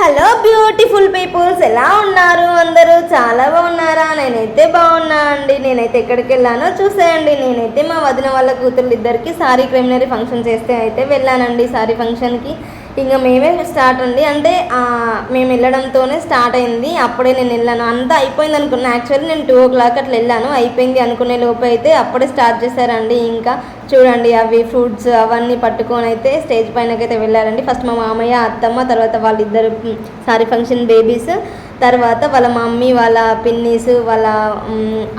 Hello beautiful peoples ఎలా ఉన్నారు అందరూ? చాలా బాగున్నారా? నేనైతే బాగున్నా అండి. నేనైతే ఎక్కడికి వెళ్ళానో చూసేయండి. నేనైతే మా వదిన వాళ్ళ కూతురు ఇద్దరికి సారీ క్రిమినరీ ఫంక్షన్ చేస్తే అయితే వెళ్ళానండి. సారీ ఫంక్షన్కి. ఇంకా మేమే స్టార్ట్ అండి. అంటే మేము వెళ్ళడంతోనే స్టార్ట్ అయింది. అప్పుడే నేను వెళ్ళాను. అంతా అయిపోయింది అనుకున్నాను యాక్చువల్లీ నేను టూ ఓ క్లాక్ అట్లా వెళ్ళాను. అయిపోయింది అనుకునే లోపు అయితే అప్పుడే స్టార్ట్ చేశారండి. ఇంకా చూడండి అవి ఫ్రూట్స్ అవన్నీ పట్టుకొని అయితే స్టేజ్ పైనకైతే వెళ్ళారండి. ఫస్ట్ మా మామయ్య అత్తమ్మ తర్వాత వాళ్ళిద్దరు సారీ ఫంక్షన్ బేబీస్. తర్వాత వాళ్ళ మమ్మీ వాళ్ళ పిన్నీస్ వాళ్ళ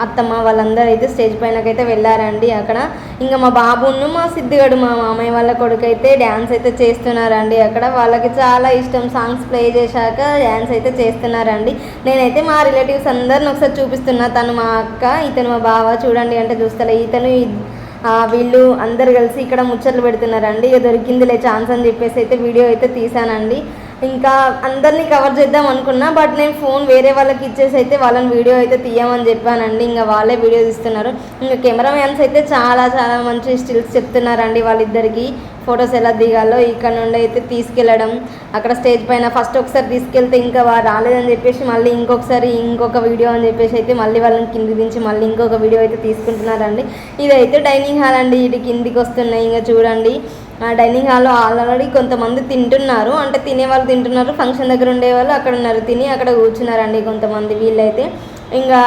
అత్తమ్మ వాళ్ళందరూ అయితే స్టేజ్ పైనకైతే వెళ్ళారండి అక్కడ. ఇంకా మా బాబును మా సిద్ధిగడు మా మామయ్య వాళ్ళ కొడుకు అయితే డ్యాన్స్ అయితే చేస్తున్నారండి అక్కడ. వాళ్ళకి చాలా ఇష్టం. సాంగ్స్ ప్లే చేశాక డ్యాన్స్ అయితే చేస్తున్నారండి. నేనైతే మా రిలేటివ్స్ అందరిని ఒకసారి చూపిస్తున్నా. తను మా అక్క ఇతను మా బావ చూడండి అంటే చూస్తలే. ఇతను ఆ, వీళ్ళు అందరు కలిసి ఇక్కడ ముచ్చట్లు పెడుతున్నారండి. ఇక దొరికిందిలే ఛాన్స్ అని చెప్పేసి అయితే వీడియో అయితే తీసానండి ఇంకా అందరినీ కవర్ చేద్దాం అనుకున్నా బట్ నేను ఫోన్ వేరే వాళ్ళకి ఇచ్చేసి అయితే వాళ్ళని వీడియో అయితే తీయమని చెప్పానండి. ఇంకా వాళ్ళే వీడియో తీస్తున్నారు. ఇంకా కెమెరామ్యాన్స్ అయితే చాలా చాలా మంచి స్టిల్స్ చెప్తున్నారండి వాళ్ళిద్దరికి. ఫొటోస్ ఎలా దిగాలో ఇక్కడ నుండి అయితే తీసుకెళ్ళడం. అక్కడ స్టేజ్ పైన ఫస్ట్ ఒకసారి తీసుకెళ్తే ఇంకా వా రాలేదని చెప్పేసి మళ్ళీ ఇంకొకసారి ఇంకొక వీడియో అని చెప్పేసి అయితే మళ్ళీ వాళ్ళని కింది దించి మళ్ళీ ఇంకొక వీడియో అయితే తీసుకుంటున్నారండి. ఇదైతే డైనింగ్ హాల్ అండి. ఇటు కిందికి వస్తున్నాయి. ఇంకా చూడండి. డైనింగ్ హాల్లో ఆల్రెడీ కొంతమంది తింటున్నారు. అంటే తినే వాళ్ళు తింటున్నారు ఫంక్షన్ దగ్గర ఉండే వాళ్ళు అక్కడ ఉన్నారు. తిని అక్కడ కూర్చున్నారండి కొంతమంది వీళ్ళైతే. ఇంకా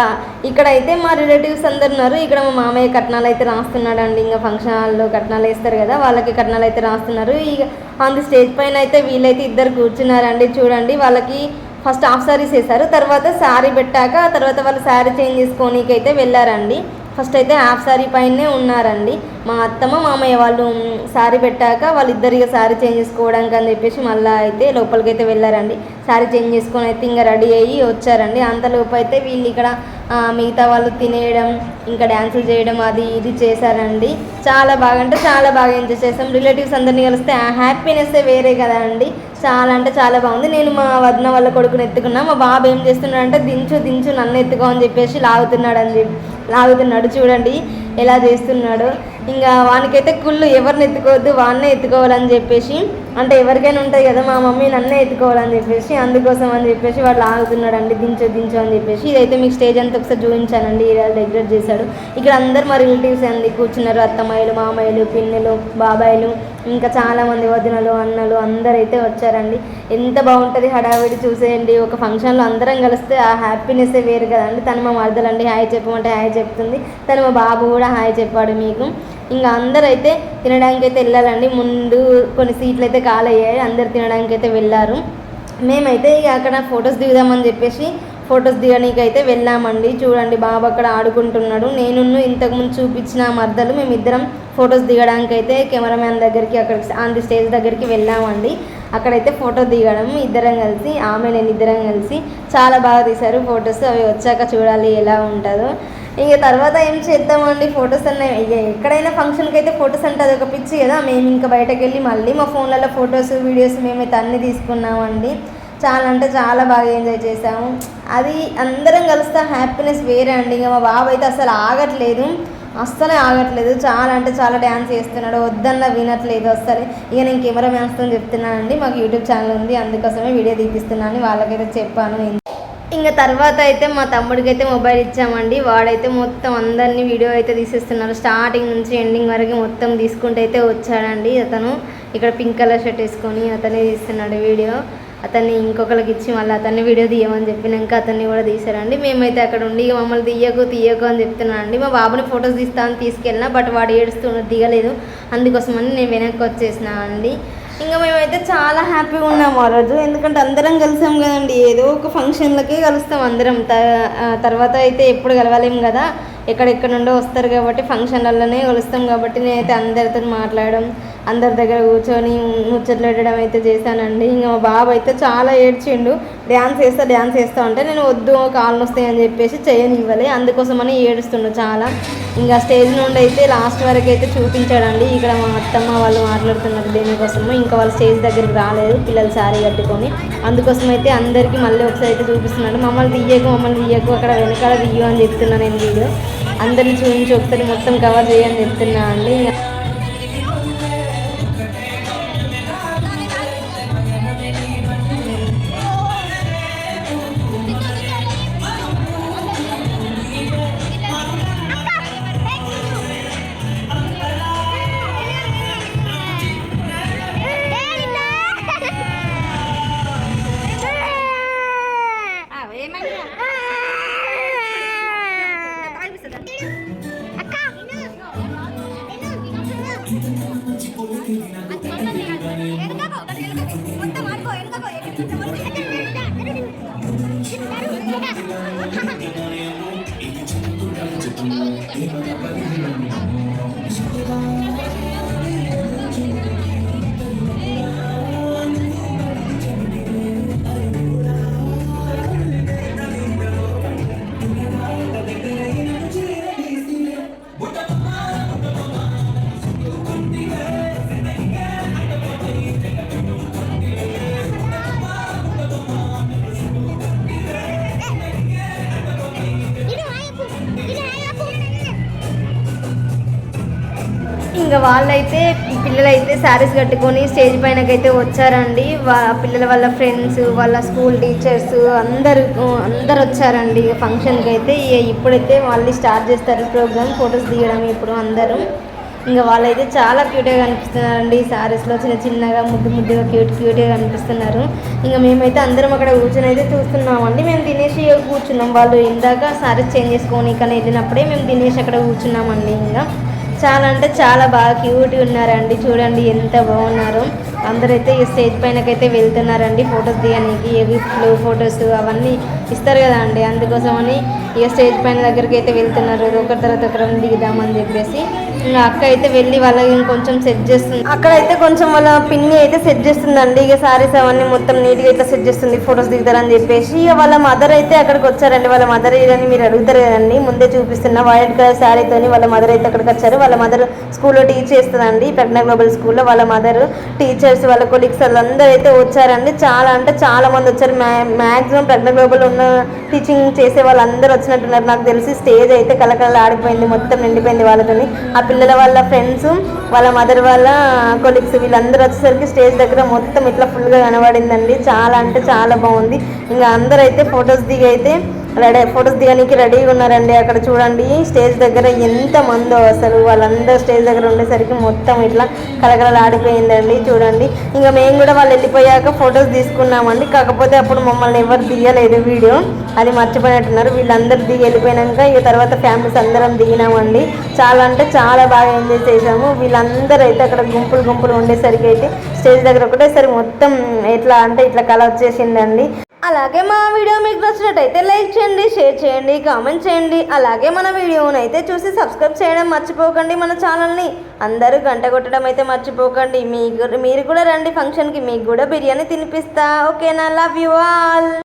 ఇక్కడైతే మా రిలేటివ్స్ అందరు ఉన్నారు. ఇక్కడ మా మామయ్య కట్నాలు అయితే రాస్తున్నాడండి. ఇంకా ఫంక్షన్ హాల్లో కట్నాలు వేస్తారు కదా వాళ్ళకి కట్నాలు అయితే రాస్తున్నారు. ఇక ఆన్ ది స్టేజ్ పైన అయితే వీళ్ళైతే ఇద్దరు కూర్చున్నారండి. చూడండి వాళ్ళకి ఫస్ట్ హాఫ్ సారీస్ వేశారు. తర్వాత శారీ పెట్టాక తర్వాత వాళ్ళు శారీ చేంజ్ చేసుకోనీకి అయితే వెళ్ళారండి. ఫస్ట్ అయితే హాఫ్ శారీ పైనే ఉన్నారండి. మా అత్తమ్మ మామయ్య వాళ్ళు శారీ పెట్టాక వాళ్ళిద్దరిగా శారీ చేంజ్ చేసుకోవడానికి అని చెప్పేసి మళ్ళీ అయితే లోపలికి అయితే వెళ్ళారండి. శారీ చేంజ్ చేసుకొని అయితే ఇంకా రెడీ అయ్యి వచ్చారండి. అంతలోపు అయితే వీళ్ళు ఇక్కడ మిగతా వాళ్ళు తినేయడం ఇంకా డ్యాన్సులు చేయడం అది ఇది చేశారండి. చాలా బాగా అంటే చాలా బాగా ఎంజాయ్ చేసాం రిలేటివ్స్ అందరినీ కలిస్తే ఆ హ్యాపీనెస్ వేరే కదా అండి చాలా అంటే చాలా బాగుంది. నేను మా వదిన వాళ్ళ కొడుకుని ఎత్తుకున్నా. మా బాబు ఏం చేస్తున్నాడంటే దించు దించు నన్ను ఎత్తుకో అని చెప్పేసి లాగుతున్నాడు అని చెప్పి లాగుతున్నాడు చూడండి. ఎలా చేస్తున్నాడు. ఇంకా వానికైతే కుళ్ళు ఎవరిని ఎత్తుకోవద్దు వాన్నే ఎత్తుకోవాలని చెప్పేసి అంటే ఎవరికైనా ఉంటుంది కదా మా మమ్మీ నన్నే ఎత్తుకోవాలని చెప్పేసి అందుకోసం అని చెప్పేసి వాళ్ళు ఆగుతున్నాడండి అండి దించో అని చెప్పేసి. ఇదైతే మీకు స్టేజ్ అంతా ఒకసారి చూపించానండి ఇలా డెకరేట్ చేశాడు. ఇక్కడ అందరు మా రిలేటివ్స్ అండి కూర్చున్నారు అత్తమ్మాయిలు మామయ్యలు పిన్నెలు బాబాయిలు ఇంకా చాలామంది వదినలు అన్నలు అందరైతే అయితే వచ్చారండి. ఎంత బాగుంటుంది హడావిడి చూసేయండి. ఒక ఫంక్షన్లో అందరం కలిస్తే ఆ హ్యాపీనెస్ వేరు కదండి. తను మా మరదలండి హాయ్ చెప్పమంటే హాయ్ చెప్తుంది. తను మా బాబు కూడా హాయ్ చెప్పాడు మీకు. ఇంకా అందరూ అయితే తినడానికి అయితే వెళ్ళాలండి. ముందు కొన్ని సీట్లు అయితే ఖాళయ్యాయి. అందరు తినడానికి అయితే వెళ్ళారు. మేమైతే ఇక అక్కడ ఫొటోస్ దిగుదామని చెప్పేసి ఫొటోస్ దిగడానికి అయితే వెళ్ళామండి. చూడండి బాబు అక్కడ ఆడుకుంటున్నాడు. నేను ఇంతకుముందు చూపించిన మర్దలు మేమిద్దరం ఫొటోస్ దిగడానికి అయితే కెమెరామ్యాన్ దగ్గరికి అక్కడ ఆన్ ది స్టేజ్ దగ్గరికి వెళ్ళామండి. అక్కడైతే ఫోటో దిగడం ఇద్దరం కలిసి ఆమె నేను ఇద్దరం కలిసి చాలా బాగా తీశారు ఫొటోస్. అవి వచ్చాక చూడాలి ఎలా ఉంటుందో. ఇక తర్వాత ఏం చేద్దామండి? ఫొటోస్ అన్న ఎక్కడైనా ఫంక్షన్కి అయితే ఫొటోస్ అంటే అదొక పిచ్చి కదా? మేము ఇంకా బయటకు వెళ్ళి మళ్ళీ మా ఫోన్లలో ఫొటోస్ వీడియోస్ మేమైతే అన్నీ తీసుకున్నామండి. చాలా అంటే చాలా బాగా ఎంజాయ్ చేసాము అది అందరం కలిస్తే హ్యాపీనెస్ వేరే అండి. ఇంకా మా బాబు అయితే అసలు ఆగట్లేదు. అస్సలే ఆగట్లేదు. చాలా అంటే చాలా డ్యాన్స్ చేస్తున్నాడు. వద్దన్న వినట్లేదు అస్సలే. ఇక నేను కెమెరా మ్యాన్స్తో చెప్తున్నానండి. మాకు యూట్యూబ్ ఛానల్ ఉంది. అందుకోసమే వీడియో తీపిస్తున్నాను. వాళ్ళకైతే చెప్పాను ఇంకా తర్వాత అయితే మా తమ్ముడికి అయితే మొబైల్ ఇచ్చామండి. వాడైతే మొత్తం అందరినీ వీడియో అయితే తీసేస్తున్నారు. స్టార్టింగ్ నుంచి ఎండింగ్ వరకు మొత్తం తీసుకుంటూ అయితే వచ్చాడండి అతను. ఇక్కడ పింక్ కలర్ షర్ట్ వేసుకొని అతనే తీస్తున్నాడు వీడియో. అతన్ని ఇంకొకరికి ఇచ్చి మళ్ళీ అతన్ని వీడియో తీయమని చెప్పినాక అతన్ని కూడా తీసారండి మేమైతే అక్కడ ఉండి మమ్మల్ని తీయకు తీయకు అని చెప్తున్నానండి. మా బాబుని ఫొటోస్ తీస్తాను తీసుకెళ్ళిన తీసుకెళ్ళినా బట్ వాడు ఏడుస్తున్నాడు దిగలేదు. అందుకోసమని నేను వెనక్కి వచ్చేసిన అండి. ఇంకా మేమైతే చాలా హ్యాపీగా ఉన్నాము ఆ రోజు. ఎందుకంటే అందరం కలిసాం కదండి. ఏదో ఒక ఫంక్షన్లకే కలుస్తాం అందరం. త తర్వాత అయితే ఎప్పుడు కలవలేం కదా. ఎక్కడెక్కడ నుండో వస్తారు కాబట్టి ఫంక్షన్లలోనే కలుస్తాం కాబట్టి నేనైతే అందరితో మాట్లాడడం అందరి దగ్గర కూర్చొని ముచ్చట్లు పెట్టడం అయితే చేశానండి. ఇంకా మా బాబు అయితే చాలా ఏడ్చిండు. డ్యాన్స్ వేస్తా డ్యాన్స్ వేస్తా అంటే నేను వద్దు కాళ్ళు వస్తాయి అని చెప్పేసి చేయనివ్వలే. అందుకోసమని ఏడుస్తుండు చాలా. ఇంకా స్టేజ్ నుండి అయితే లాస్ట్ వరకు అయితే చూపించాడండి. ఇక్కడ మా అత్తమ్మ వాళ్ళు మాట్లాడుతున్నారు దేనికోసము. ఇంకా వాళ్ళు స్టేజ్ దగ్గరికి రాలేదు పిల్లలు శారీ కట్టుకొని. అందుకోసం అయితే అందరికీ మళ్ళీ ఒకసారి అయితే చూపిస్తున్నాడు. మమ్మల్ని తీయకు మమ్మల్ని తీయకు అక్కడ వెనకాల తీయు అని చెప్తున్నాను నేను వీడియో. అందరిని చూపించి ఒకసారి మొత్తం కవర్ చేయని చెప్తున్నా అండి. ఇంకా వాళ్ళైతే పిల్లలైతే శారీస్ కట్టుకొని స్టేజ్ పైనకైతే వచ్చారండి. వా పిల్లల వాళ్ళ ఫ్రెండ్స్ వాళ్ళ స్కూల్ టీచర్స్ అందరు అందరు వచ్చారండి ఫంక్షన్కి అయితే ఇప్పుడైతే వాళ్ళు స్టార్ట్ చేస్తారు ప్రోగ్రామ్ ఫొటోస్ తీయడం ఇప్పుడు అందరూ. ఇంకా వాళ్ళైతే చాలా క్యూట్గా కనిపిస్తున్నారండి శారీస్లో. చిన్న చిన్నగా ముద్దు ముద్దుగా క్యూట్ క్యూట్గా కనిపిస్తున్నారు. ఇంకా మేమైతే అందరం అక్కడ కూర్చొని అయితే చూస్తున్నామండి. మేము తినేసి కూర్చున్నాం. వాళ్ళు ఇందాక శారీస్ చేంజ్ చేసుకొని కానీ వెళ్ళినప్పుడే మేము తినేసి అక్కడ కూర్చున్నామండి ఇంకా. చాలా అంటే చాలా బాగా క్యూట్గా ఉన్నారండి. చూడండి ఎంత బాగున్నారు. అందరైతే ఈ స్టేజ్ పైనకైతే వెళ్తున్నారండి. ఫొటోస్ తీయడానికి గిఫ్ట్లు ఫొటోస్ అవన్నీ ఇస్తారు కదా అండి. అందుకోసమని ఇక స్టేజ్ పైన దగ్గరికి అయితే వెళ్తున్నారు. ఒకరి తర్వాత ఒకరం దిగుదామని చెప్పేసి అక్క అయితే వెళ్ళి వాళ్ళకి కొంచెం సెట్ చేస్తుంది. అక్కడైతే కొంచెం వాళ్ళ పిన్ని అయితే సెట్ చేస్తుందండి. ఇక సారీస్ అవన్నీ మొత్తం నీట్గా ఇట్లా సెట్ చేస్తుంది. ఫొటోస్ దిగుతారని చెప్పేసి ఇక వాళ్ళ మదర్ అయితే అక్కడికి వచ్చారండి. వాళ్ళ మదర్ ఏదని మీరు అడుగుతారు కదండి. ముందే చూపిస్తున్న వైట్ కలర్ శారీతో వాళ్ళ మదర్ అయితే అక్కడికి వచ్చారు. వాళ్ళ మదర్ స్కూల్లో టీచ్ చేస్తుందండి. ప్రజ్ఞ గ్లోబల్ స్కూల్లో వాళ్ళ మదర్ టీచర్స్ వాళ్ళ కొలీగ్స్ వాళ్ళందరూ అయితే వచ్చారండి. చాలా అంటే చాలా మంది వచ్చారు. మ్యాక్సిమం ప్రజ్ఞా గ్లోబల్ ఉన్న టీచింగ్ చేసే వాళ్ళందరూ వచ్చినట్టున్నారు. నాకు తెలిసి స్టేజ్ అయితే కలకల ఆడిపోయింది మొత్తం నిండిపోయింది వాళ్ళతోని. ఆ పిల్లల వాళ్ళ ఫ్రెండ్స్ వాళ్ళ మదర్ వాళ్ళ కొలీగ్స్ వీళ్ళందరూ వచ్చేసరికి స్టేజ్ దగ్గర మొత్తం ఇట్లా ఫుల్గా కనబడిందండి. చాలా అంటే చాలా బాగుంది. ఇంకా అందరూ అయితే ఫొటోస్ దిగి అయితే రెడీ ఫొటోస్ దిగడానికి రెడీగా ఉన్నారండి. అక్కడ చూడండి స్టేజ్ దగ్గర ఎంత మందో అసలు వాళ్ళందరూ స్టేజ్ దగ్గర ఉండేసరికి మొత్తం ఇట్లా కలకలలాడిపోయిందండి చూడండి. ఇంకా మేము కూడా వాళ్ళు వెళ్ళిపోయాక ఫొటోస్ తీసుకున్నామండి. కాకపోతే అప్పుడు మమ్మల్ని ఎవరు దిగలేదు వీడియో. అది మర్చిపోయినట్టున్నారు. వీళ్ళందరూ దిగి వెళ్ళిపోయినాక ఇక తర్వాత ఫ్యామిలీస్ అందరం దిగినామండి. చాలా అంటే చాలా బాగా ఎంజాయ్ చేసాము వీళ్ళందరూ అయితే అక్కడ గుంపులు గుంపులు ఉండేసరికి అయితే స్టేజ్ దగ్గర ఒకటేసరి మొత్తం ఎట్లా అంటే ఇట్లా కల వచ్చేసిందండి. అలాగే మా వీడియో మీకు నచ్చినట్టయితే లైక్ చేయండి షేర్ చేయండి కామెంట్ చేయండి. అలాగే మన వీడియోని అయితే చూసి సబ్స్క్రైబ్ చేయడం మర్చిపోకండి మన ఛానల్ని. అందరూ గంట కొట్టడం అయితే మర్చిపోకండి. మీకు మీరు కూడా రండి ఫంక్షన్కి మీకు కూడా బిర్యానీ తినిపిస్తా. ఓకేనా? Love you all